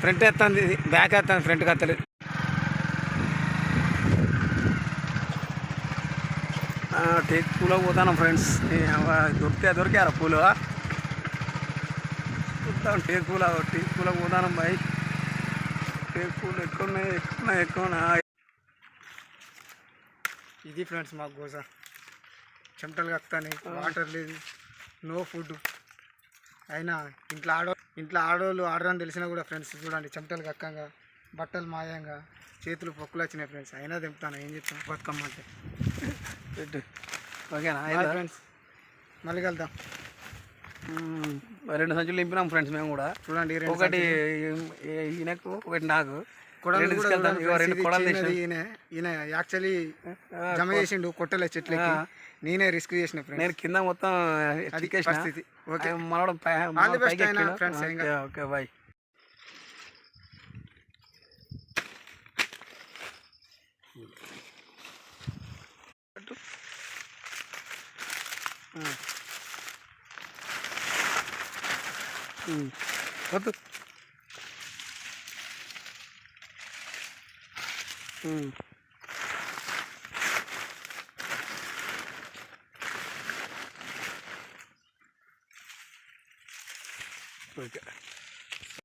Front ఎత్తుంది ఇది back ఎత్తుంది ఫ్రంట్కి ఎత్తలేదు టేక్ పూలో పోతాను ఫ్రెండ్స్. దొరికితే దొరికారా పూలు. చూద్దాం టేక్ పూల టేక్ పూల పోతాను బాయ్. టేక్ పూలు ఎక్కువ ఉన్నాయి ఎక్కువ ఉన్నాయి ఎక్కువ ఉన్నాయి ఇది ఫ్రెండ్స్ మాకు గోస. చెమటలు కక్కుతాయి వాటర్ లేదు నో ఫుడ్. అయినా ఇంట్లో ఆడో ఇంట్లో ఆడోళ్ళు ఆడరని తెలిసినా కూడా ఫ్రెండ్స్ చూడండి చెమటలు కక్కంగా బట్టలు మాయంగా చేతులు పొక్కులు వచ్చినాయి ఫ్రెండ్స్. అయినా దింపుతాను ఏం చెప్తాను బతుకమ్మంటే. ఓకేనా? ఫ్రెండ్స్ మళ్ళీ కలుద్దాం. మ్మ్. రెండు సంచులు నింపినాం ఫ్రెండ్స్ మేము కూడా. చూడండి ఒకటి ఈయనకు ఒకటి నాకు. కొడలు రెండు. ఈయన. ఈయన యాక్చువల్లీ జమ చేసిండు కొట్టలే చెట్లకి. నేనే రిస్క్ చేసిన ఫ్రెండ్స్ నేను కింద మొత్తం అది. పరిస్థితి. ఓకే. ఏం ఓకే ఓకే బాయ్. వద్దు. ఉమ్. ఓకే